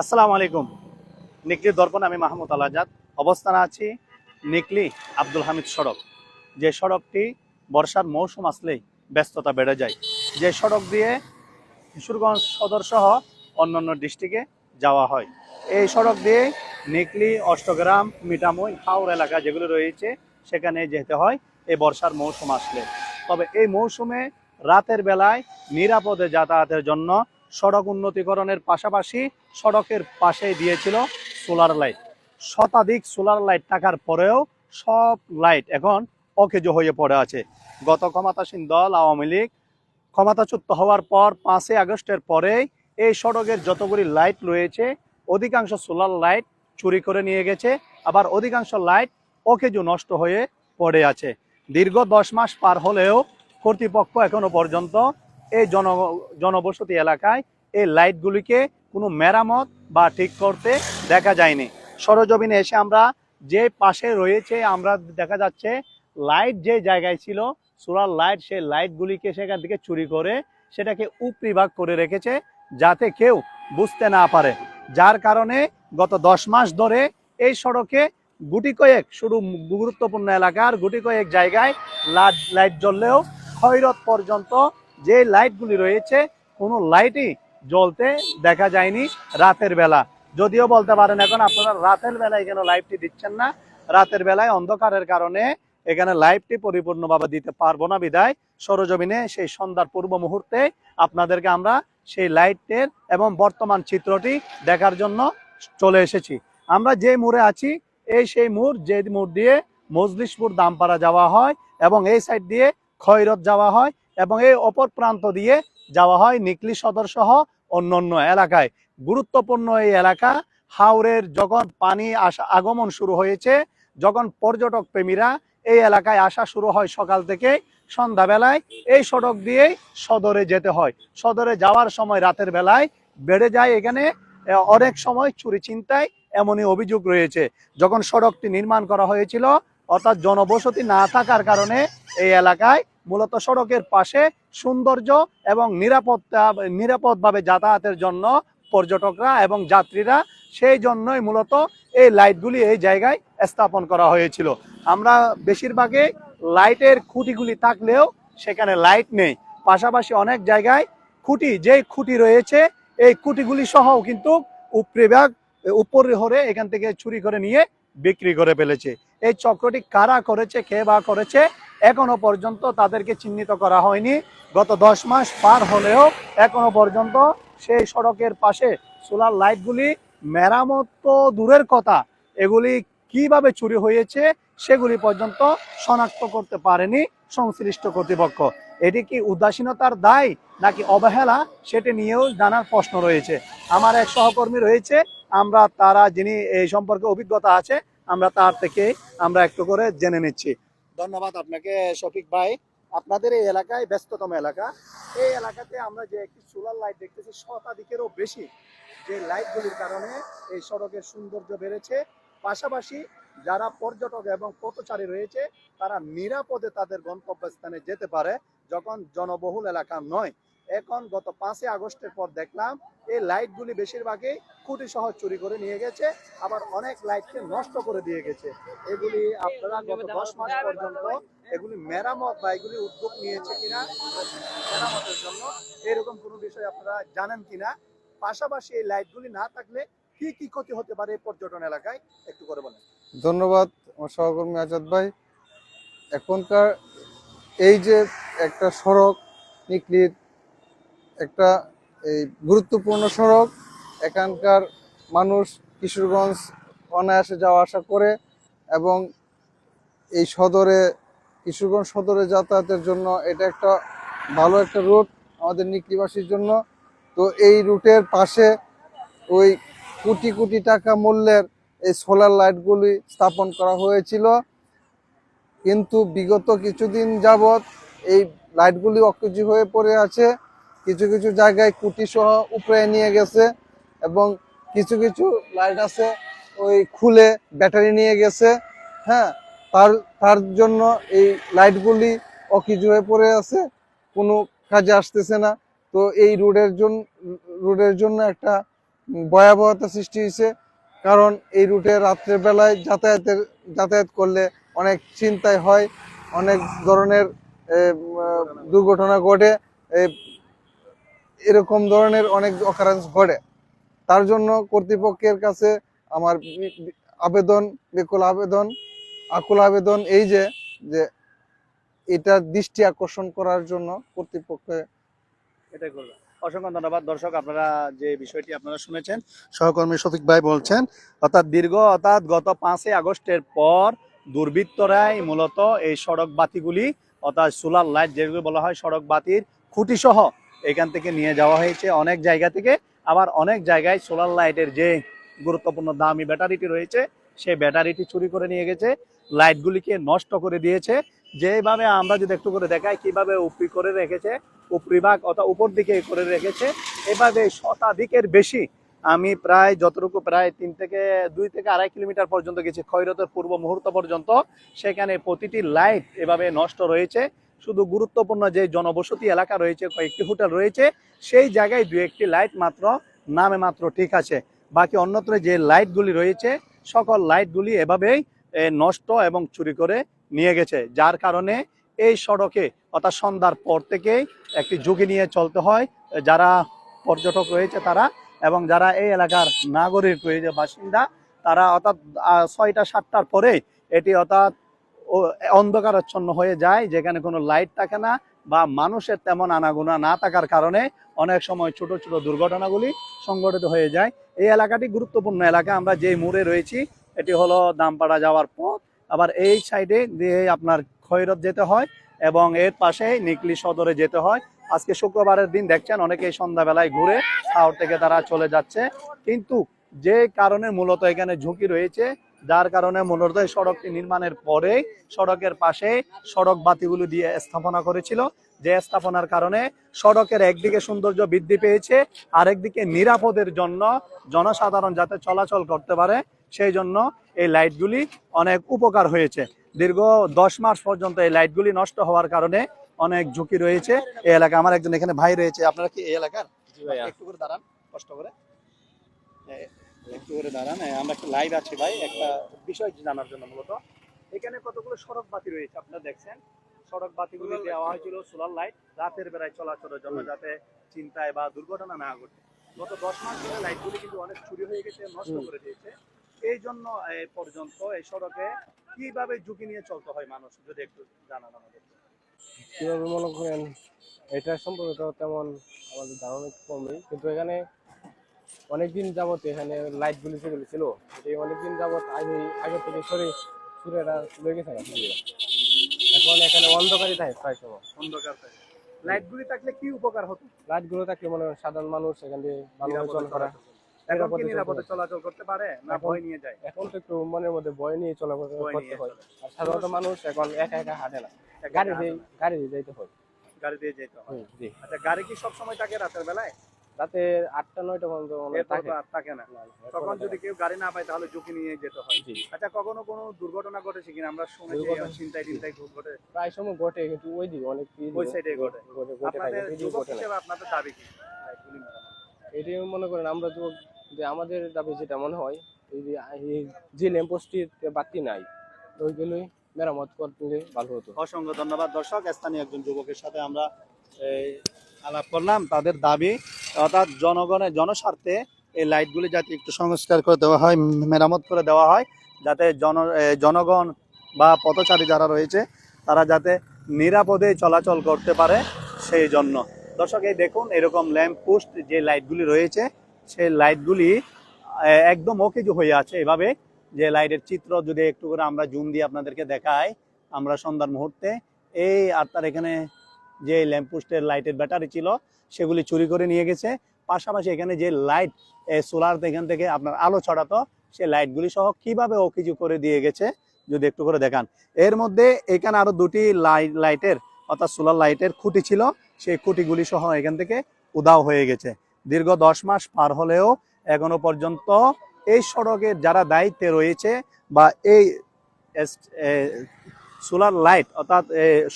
আসসালামু আলাইকুম। নিকলি দর্পণ আমি মাহমুদ আল আজাদ অবস্থান আছি নিকলি আব্দুল হামিদ সড়ক। যে সড়কটি বর্ষার মৌসুম আসলেই ব্যস্ততা বেড়ে যায়। যে সড়ক দিয়ে কিশোরগঞ্জ সদর সহ অন্যান্য ডিস্ট্রিক্টে যাওয়া হয়। এই সড়ক দিয়ে নিকলি, অষ্টগ্রাম মিটামুই হাওর এলাকা যেগুলো রয়েছে, সেখানে যেতে হয়। এই বর্ষার মৌসুম আসলে। তবে এই মৌসুমে রাতের বেলায় নিরাপদে যাতায়াতের জন্য সড়ক উন্নতিকরণের পাশাপাশি সড়কের পাশে দিয়েছিল সোলার লাইট। শতাধিক সোলার লাইট থাকার পরেও সব লাইট এখন অকেজ হয়ে পড়ে আছে। গত ক্ষমতাসীন দল, আওয়ামী লীগ ক্ষমতাচ্যুত হওয়ার পর পাঁচই আগস্টের পরে এই সড়কের যতগুলি লাইট রয়েছে, অধিকাংশ সোলার লাইট চুরি করে নিয়ে গেছে। আবার অধিকাংশ লাইট অকেজু নষ্ট হয়ে পড়ে আছে। দীর্ঘ দশ মাস পার হলেও কর্তৃপক্ষ এখনও পর্যন্ত এই জন, জনবসতি এলাকায় এই লাইটগুলিকে কোনো মেরামত বা ঠিক করতে দেখা যায়নি। সরজমিনে এসে আমরা যে পাশে রয়েছে, আমরা দেখা যাচ্ছে লাইট যে জায়গায় ছিল, সোলার লাইট সেই লাইটগুলিকে সেখান থেকে চুরি করে সেটাকে উপরিভাগ করে রেখেছে যাতে কেউ বুঝতে না পারে। যার কারণে গত দশ মাস ধরে এই সড়কে গুটি কয়েক, শুধু গুরুত্বপূর্ণ এলাকার গুটি কয়েক জায়গায় লাইট লাইট জ্বললেও খয়রত পর্যন্ত যে লাইটগুলি রয়েছে, কোনো লাইটই জ্বলতে দেখা যায়নি রাতের বেলা। যদিও বলতে পারেন এখন আপনারা রাতের বেলায় কেন লাইটটি দিচ্ছেন না, রাতের বেলায় অন্ধকারের কারণে এখানে লাইভটি পরিপূর্ণভাবে দিতে পারব না বিদায়। সরজমিনে সেই সন্ধ্যার পূর্ব মুহূর্তে আপনাদেরকে আমরা সেই লাইটের এবং বর্তমান চিত্রটি দেখার জন্য চলে এসেছি। আমরা যে মোড়ে আছি, এই সেই মোড়, যে মোড় দিয়ে মজলিশপুর দামপাড়া যাওয়া হয় এবং এই সাইড দিয়ে খয়রত যাওয়া হয়। এবং এই অপর প্রান্ত দিয়ে যাওয়া হয় নিকলি সদর সহ অন্যান্য এলাকায়। গুরুত্বপূর্ণ এই এলাকা হাওরের যখন পানি আসা আগমন শুরু হয়েছে, যখন পর্যটক প্রেমীরা এই এলাকায় আসা শুরু হয় সকাল থেকে সন্ধ্যাবেলায়, এই সড়ক দিয়েই সদরে যেতে হয়। সদরে যাওয়ার সময় রাতের বেলায় বেড়ে যায় এখানে অনেক সময় চুরি চিন্তায় এমনই অভিযোগ রয়েছে। যখন সড়কটি নির্মাণ করা হয়েছিল, অর্থাৎ জনবসতি না থাকার কারণে এই এলাকায় মূলত সড়কের পাশে সৌন্দর্য এবং নিরাপত্তা, নিরাপদভাবে যাতায়াতের জন্য পর্যটকরা এবং যাত্রীরা সেই জন্যই মূলত এই লাইটগুলি এই জায়গায় স্থাপন করা হয়েছিল। আমরা বেশিরভাগে লাইটের খুঁটিগুলি থাকলেও সেখানে লাইট নেই। পাশাপাশি অনেক জায়গায় খুঁটি যে খুঁটি রয়েছে, এই খুঁটিগুলি সহও কিন্তু উপরিভাগ, উপরে হরে এখান থেকে চুরি করে নিয়ে বিক্রি করে ফেলেছে। এই চক্রটি কারা করেছে, কে বা করেছে, এখনও পর্যন্ত তাদেরকে চিহ্নিত করা হয়নি। গত দশ মাস পার হলেও এখনও পর্যন্ত সেই সড়কের পাশে সোলার লাইটগুলি মেরামত তো দূরের কথা, এগুলি কীভাবে চুরি হয়েছে সেগুলি পর্যন্ত শনাক্ত করতে পারেনি সংশ্লিষ্ট কর্তৃপক্ষ। এটি কি উদাসীনতার দায় নাকি অবহেলা, সেটি নিয়েও জানার প্রশ্ন রয়েছে। আমার এক সহকর্মী রয়েছে, আমরা, তারা, যিনি এই সম্পর্কে অভিজ্ঞতা আছে আমরা তার থেকে আমরা একটু করে জেনে নিচ্ছি। ধন্যবাদ আপনাকে, শফিক ভাই। আপনাদের এই এলাকায় ব্যস্ততম এলাকা। এই এলাকাতে আমরা যে একটি সোলার লাইট দেখতেছি, শতাধিকেরও বেশি। যে লাইটগুলির কারণে এই সড়কের সৌন্দর্য বেড়েছে। পাশাপাশি যারা পর্যটক এবং পথচারী রয়েছে, তারা নিরাপদে তাদের গন্তব্যস্থানে যেতে পারে, যখন জনবহুল এলাকা নয়। এখন গত পাঁচই আগস্টের পর দেখলাম, এই লাইটগুলি বেশিরভাগই খুঁটি সহ চুরি করে নিয়ে গেছে, আবার অনেক লাইটকে নষ্ট করে দিয়ে গেছে। এগুলি আপনারা গত দশ মাস পর্যন্ত এগুলি মেরামত বা এগুলি উদ্যোগ নিয়েছে কিনা, মেরামতের জন্য এরকম কোনো বিষয় আপনারা জানেন কিনা? পাশাপাশি এই লাইটগুলি না থাকলে কি কি ক্ষতি হতে পারে পর্যটন এলাকায়? একটু করে বলেন। ধন্যবাদ, আমার সহকর্মী আজাদ ভাই। এখনকার এই যে একটা সড়ক নিকলির একটা এই গুরুত্বপূর্ণ সড়ক। এখানকার মানুষ কিশোরগঞ্জ অনায়াসে যাওয়া আসা করে এবং এই সদরে, কিশোরগঞ্জ সদরে যাতায়াতের জন্য এটা একটা ভালো একটা রুট আমাদের নিকলিবাসীর জন্য। তো এই রুটের পাশে ওই কোটি কোটি টাকা মূল্যের এই সোলার লাইটগুলি স্থাপন করা হয়েছিল। কিন্তু বিগত কিছুদিন যাবৎ এই লাইটগুলি অকেজি হয়ে পড়ে আছে। কিছু কিছু জায়গায় কুটি সহ উপরে নিয়ে গেছে এবং কিছু কিছু লাইট আছে ওই খুলে ব্যাটারি নিয়ে গেছে হ্যাঁ? তার তার জন্য এই লাইটগুলি অকিজু হয়ে পড়ে আছে, কোনো কাজে আসতেছে না। তো এই রোডের জন্য রোডের জন্য একটা ভয়াবহতা সৃষ্টি হয়েছে, কারণ এই রুটে রাত্রের বেলায় যাতায়াতের, যাতায়াত করলে অনেক চিন্তায় হয়, অনেক ধরনের দুর্ঘটনা ঘটে এরকম ধরনের অনেক অকারেন্স ঘটে। তার জন্য কর্তৃপক্ষের কাছে আমার আবেদন বিকুল আবেদন আকুল আবেদন এই যে যে এটার দৃষ্টি আকর্ষণ করার জন্য কর্তৃপক্ষে এটাই করবে অসংখ্য ধন্যবাদ। দর্শক আপনারা যে বিষয়টি আপনারা শুনেছেন সহকর্মী শফিক ভাই বলছেন অর্থাৎ দীর্ঘ অর্থাৎ গত পাঁচই আগস্টের পর দুর্বৃত্তরাই মূলত এই সড়ক বাতিগুলি অর্থাৎ সোলার লাইট যেগুলো বলা হয় সড়ক বাতির খুঁটি সহ এখান থেকে নিয়ে যাওয়া হয়েছে। অনেক জায়গা থেকে, আবার অনেক জায়গায় সোলার লাইটের যে গুরুত্বপূর্ণ দামি ব্যাটারিটি রয়েছে, সেই ব্যাটারিটি চুরি করে নিয়ে গেছে। লাইটগুলিকে নষ্ট করে দিয়েছে। যেভাবে আমরা যদি একটু করে দেখাই, কীভাবে উপরি করে রেখেছে, উপরি ভাগ অর্থাৎ উপর দিকে করে রেখেছে, এভাবে শতাধিকের বেশি। আমি প্রায় যতটুকু, প্রায় তিন থেকে দুই থেকে আড়াই কিলোমিটার পর্যন্ত গেছি ক্ষয়রতের পূর্ব মুহূর্ত পর্যন্ত। সেখানে প্রতিটি লাইট এভাবে নষ্ট রয়েছে। শুধু গুরুত্বপূর্ণ যে জনবসতি এলাকা রয়েছে, কয়েকটি হোটেল রয়েছে, সেই জায়গায় দু একটি লাইট মাত্র, নামে মাত্র ঠিক আছে। বাকি অন্যত্র যে লাইটগুলি রয়েছে, সকল লাইটগুলি এভাবেই নষ্ট এবং চুরি করে নিয়ে গেছে। যার কারণে এই সড়কে, অর্থাৎ সন্ধ্যার পর থেকেই একটি ঝুঁকি নিয়ে চলতে হয়, যারা পর্যটক রয়েছে তারা, এবং যারা এই এলাকার নাগরিক রয়েছে, বাসিন্দা, তারা অর্থাৎ ছয়টা, সাতটার পরে এটি অর্থাৎ অন্ধকারাচ্ছন্ন হয়ে যায়, যেখানে কোনো লাইট থাকে না বা মানুষের তেমন আনাগোনা না থাকার কারণে অনেক সময় ছোট ছোট দুর্ঘটনাগুলি সংঘটিত হয়ে যায়। এই এলাকাটি গুরুত্বপূর্ণ এলাকা। আমরা যে মোড়ে রয়েছি, এটি হলো দামপাড়া যাওয়ার পথ। আবার এই সাইডে দিয়ে আপনার খৈরত যেতে হয় এবং এর পাশে নিকলি সদরে যেতে হয়। আজকে শুক্রবারের দিন দেখছেন, অনেকেই সন্ধ্যাবেলায় ঘুরে শহর থেকে তারা চলে যাচ্ছে। কিন্তু যে কারণে মূলত এখানে ঝুঁকি রয়েছে যার কারণে মূলত এই সড়কটি নির্মাণের পরে সড়কের পাশে সড়ক বাতিগুলো দিয়ে স্থাপনা করেছিল। যে স্থাপনার কারণে সড়কের একদিকে সৌন্দর্য বৃদ্ধি পেয়েছে আরেকদিকে নিরাপদের জন্য জনসাধারণ যাতে চলাচল করতে পারে সেই জন্য এই লাইটগুলি অনেক উপকার হয়েছে। দীর্ঘ দশ মাস পর্যন্ত এই লাইটগুলি নষ্ট হওয়ার কারণে অনেক ঝুঁকি রয়েছে। এই এলাকা আমার একজন এখানে ভাই রয়েছে। আপনারা কি এই এলাকার? একটু করে দাঁড়ান কষ্ট করে। একটু করে দাঁড়ান আমরা একটা লাইভ আছি ভাই একটা বিষয় জানার জন্য মূলত। এখানে কতগুলো সড়ক বাতি রয়েছে আপনারা দেখছেন? সড়ক বাতিগুলি দেওয়া হয়েছিল সোলার লাইট রাতের বেলায় চলাচলের জন্য যাতে চিন্তায় বা দুর্ঘটনা না ঘটে। গত দশ মাস ধরে লাইটগুলি কিন্তু অনেক চুরি হয়ে গেছে নষ্ট করে দিয়েছে। এই জন্য এ পর্যন্ত এই সড়কে কীভাবে ঝুঁকি নিয়ে চলতে হয় মানুষ যদি একটু জানান আমাদের। কীভাবে মনে করেন এটা সম্পর্কে তেমন আমাদের ধারণা কমই কিন্তু এখানে অনেকদিন যাবত এখানে লাইটগুলি যেগুলি ছিল এটি অনেকদিন যাবত আগে আগে থেকে সরে সুরেরা চলে গেছে এখন এখানে অন্ধকারই থাকে প্রায় সময়। অন্ধকার থাকে। লাইটগুলি থাকলে কি উপকার হতো? লাইটগুলো থাকলে মনে হয় সাধারণ মানুষ এখান দিয়ে ভালোভাবে এখন নিরাপদে নিরাপদে চলাচল চলাচল করতে পারে না এখন- ভয় নিয়ে যায়? এখন তো একটু মনের মধ্যে ভয় নিয়ে করতে হয়। আর সাধারণত মানুষ এখন একা একা হাঁটে না। গাড়ি দিয়ে গাড়ি দিয়ে যাইতে হয়। গাড়ি দিয়ে যেতে হয়। আচ্ছা গাড়ি কি সব সময় থাকে রাতের বেলায়? রাতে আটটা নয়টা পর্যন্ত থাকে। থাকে না। তখন যদি কেউ গাড়ি না পায় তাহলে ঝুঁকি নিয়ে যেতে হয়। আচ্ছা কখনো কোনো দুর্ঘটনা ঘটেছে কিনা? আমরা শুনেছি চিন্তায় চিন্তায় খুব ঘটে। প্রায় সময় ঘটে কিন্তু ওই দিকে অনেক ওই এ ঘটে। ঘটে। ঘটে থাকে আপনাদের যুবক হিসেবে আপনাদের দাবি কি। এটি মনে করেন আমরা যুবক যে আমাদের দাবি যেটা মনে হয় এই যে ল্যাম্পোস্টের বাতি নাই ওইগুলোই মেরামত করতে ভালো হতো। অসংখ্য ধন্যবাদ দর্শক। স্থানীয় একজন যুবকের সাথে আমরা এই, আলাপ করলাম, তাদের দাবি, অর্থাৎ জনগণের জনস্বার্থে এই লাইটগুলি যাতে একটু সংস্কার করে দেওয়া হয়, মেরামত করে দেওয়া হয়, যাতে জন জনগণ বা পথচারী যারা রয়েছে, তারা যাতে নিরাপদে চলাচল করতে পারে সেই জন্য। দর্শক, এই দেখুন, এরকম ল্যাম্প পোস্ট যে লাইটগুলি রয়েছে, সেই লাইটগুলি একদম ওকেজো হয়ে আছে। এভাবে যে লাইটের চিত্র যদি একটু করে আমরা জুম দিয়ে আপনাদেরকে দেখাই, আমরা সন্ধ্যার মুহূর্তে, এই আর তার এখানে যে ল্যাম্পপোস্টের লাইটের ব্যাটারি ছিল, সেগুলি চুরি করে নিয়ে গেছে। পাশাপাশি এখানে যে লাইট সোলার এখান থেকে আপনার আলো ছড়াতো সেই লাইটগুলি সহ কীভাবে ও কিছু করে দিয়ে গেছে, যদি একটু করে দেখান। এর মধ্যে এখানে আরও দুটি লাইট লাইটের অর্থাৎ সোলার লাইটের খুঁটি ছিল। সেই খুঁটিগুলি সহ এখান থেকে উদাও হয়ে গেছে। দীর্ঘ দশ মাস পার হলেও এখনও পর্যন্ত এই সড়কের যারা দায়িত্বে রয়েছে বা এই সোলার লাইট অর্থাৎ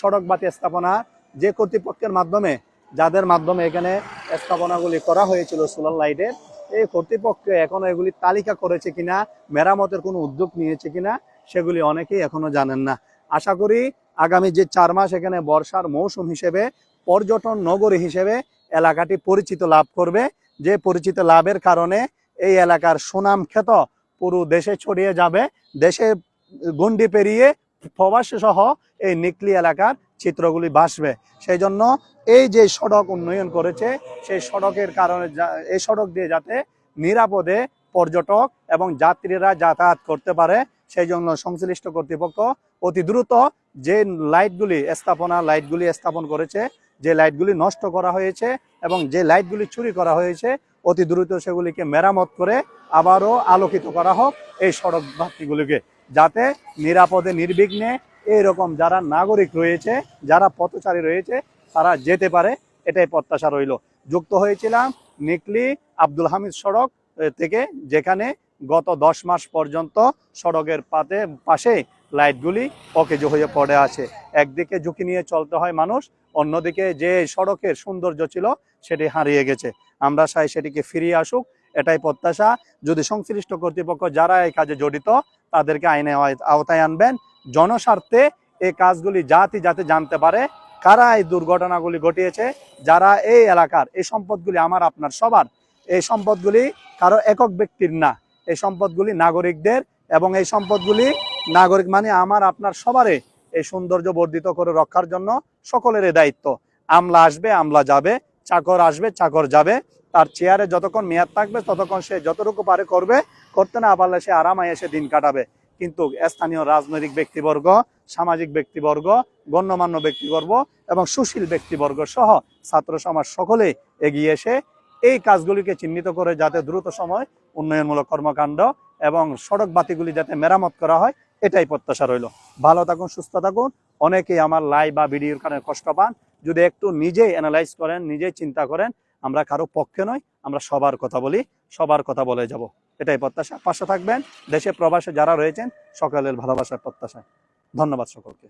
সড়ক বাতি স্থাপনা যে কর্তৃপক্ষের মাধ্যমে, যাদের মাধ্যমে এখানে স্থাপনাগুলি করা হয়েছিল সোলার লাইটের, এই কর্তৃপক্ষ এখনও এগুলি তালিকা করেছে কিনা, মেরামতের কোনো উদ্যোগ নিয়েছে কিনা, সেগুলি অনেকেই এখনও জানেন না। আশা করি আগামী যে চার মাস এখানে বর্ষার মৌসুম হিসেবে, পর্যটন নগরী হিসেবে এলাকাটি পরিচিত লাভ করবে। যে পরিচিত লাভের কারণে এই এলাকার সুনাম খ্যাত পুরো দেশে ছড়িয়ে যাবে। দেশে গন্ডি পেরিয়ে প্রবাসী সহ এই নিকলি এলাকার চিত্রগুলি ভাসবে। সেই জন্য এই যে সড়ক উন্নয়ন করেছে, সেই সড়কের কারণে এই সড়ক দিয়ে যাতে নিরাপদে পর্যটক এবং যাত্রীরা যাতায়াত করতে পারে সেই জন্য সংশ্লিষ্ট কর্তৃপক্ষ অতি দ্রুত যে লাইটগুলি স্থাপনা, লাইটগুলি স্থাপন করেছে, যে লাইটগুলি নষ্ট করা হয়েছে এবং যে লাইটগুলি চুরি করা হয়েছে, অতি দ্রুত সেগুলিকে মেরামত করে আবারও আলোকিত করা হোক এই সড়ক বাতিগুলিকে যাতে নিরাপদে, নির্বিঘ্নে এইরকম যারা নাগরিক রয়েছে, যারা পথচারী রয়েছে, তারা যেতে পারে, এটাই প্রত্যাশা রইল। যুক্ত হয়েছিলাম নিকলি আব্দুল হামিদ সড়ক থেকে যেখানে গত দশ মাস পর্যন্ত সড়কের পাতে, পাশে লাইটগুলি অকেজো হয়ে পড়ে আছে। একদিকে ঝুঁকি নিয়ে চলতে হয় মানুষ, অন্যদিকে যে সড়কের সৌন্দর্য ছিল সেটি হারিয়ে গেছে। আমরা চাই সেটিকে ফিরিয়ে আসুক, এটাই প্রত্যাশা। যদি সংশ্লিষ্ট কর্তৃপক্ষ যারা এই কাজে জড়িত তাদেরকে আইনে আওতায়- আনবেন। জনস্বার্থে এই কাজগুলি জাতি যাতে জানতে পারে কারা এই দুর্ঘটনাগুলি ঘটিয়েছে, যারা এই এলাকার, এই সম্পদগুলি আমার, আপনার, সবার। এই সম্পদগুলি কারও একক ব্যক্তির না। এই সম্পদগুলি নাগরিকদের এবং এই সম্পদগুলি নাগরিক মানে আমার, আপনার, সবারে এই সৌন্দর্য বর্ধিত করে রক্ষার জন্য সকলের দায়িত্ব। আমলা আসবে, আমলা যাবে, চাকর আসবে, চাকর যাবে। তার চেয়ারে যতক্ষণ মেয়াদ থাকবে, ততক্ষণ সে যতটুকু পারে করবে। করতে না পারলে সে আরামায় এসে দিন কাটাবে। কিন্তু স্থানীয় রাজনৈতিক ব্যক্তিবর্গ, সামাজিক ব্যক্তিবর্গ, গণ্যমান্য ব্যক্তিবর্গ এবং সুশীল ব্যক্তিবর্গ সহ ছাত্র সমাজ সকলে এগিয়ে এসে এই কাজগুলিকে চিহ্নিত করে যাতে দ্রুত সময়, উন্নয়নমূলক কর্মকাণ্ড এবং সড়ক বাতিগুলি যাতে মেরামত করা হয়, এটাই প্রত্যাশা রইল। ভালো থাকুন, সুস্থ থাকুন। অনেকেই আমার লাইভ বা ভিডিওর কারণে কষ্ট পান। যদি একটু নিজেই অ্যানালাইজ করেন, নিজেই চিন্তা করেন, আমরা কারও পক্ষে নয় আমরা সবার কথা বলি, সবার কথা বলে যাব। এটাই প্রত্যাশা। পাশে থাকবেন। দেশে প্রবাসে যারা রয়েছেন সকলের ভালোবাসার প্রত্যাশা। ধন্যবাদ সকলকে।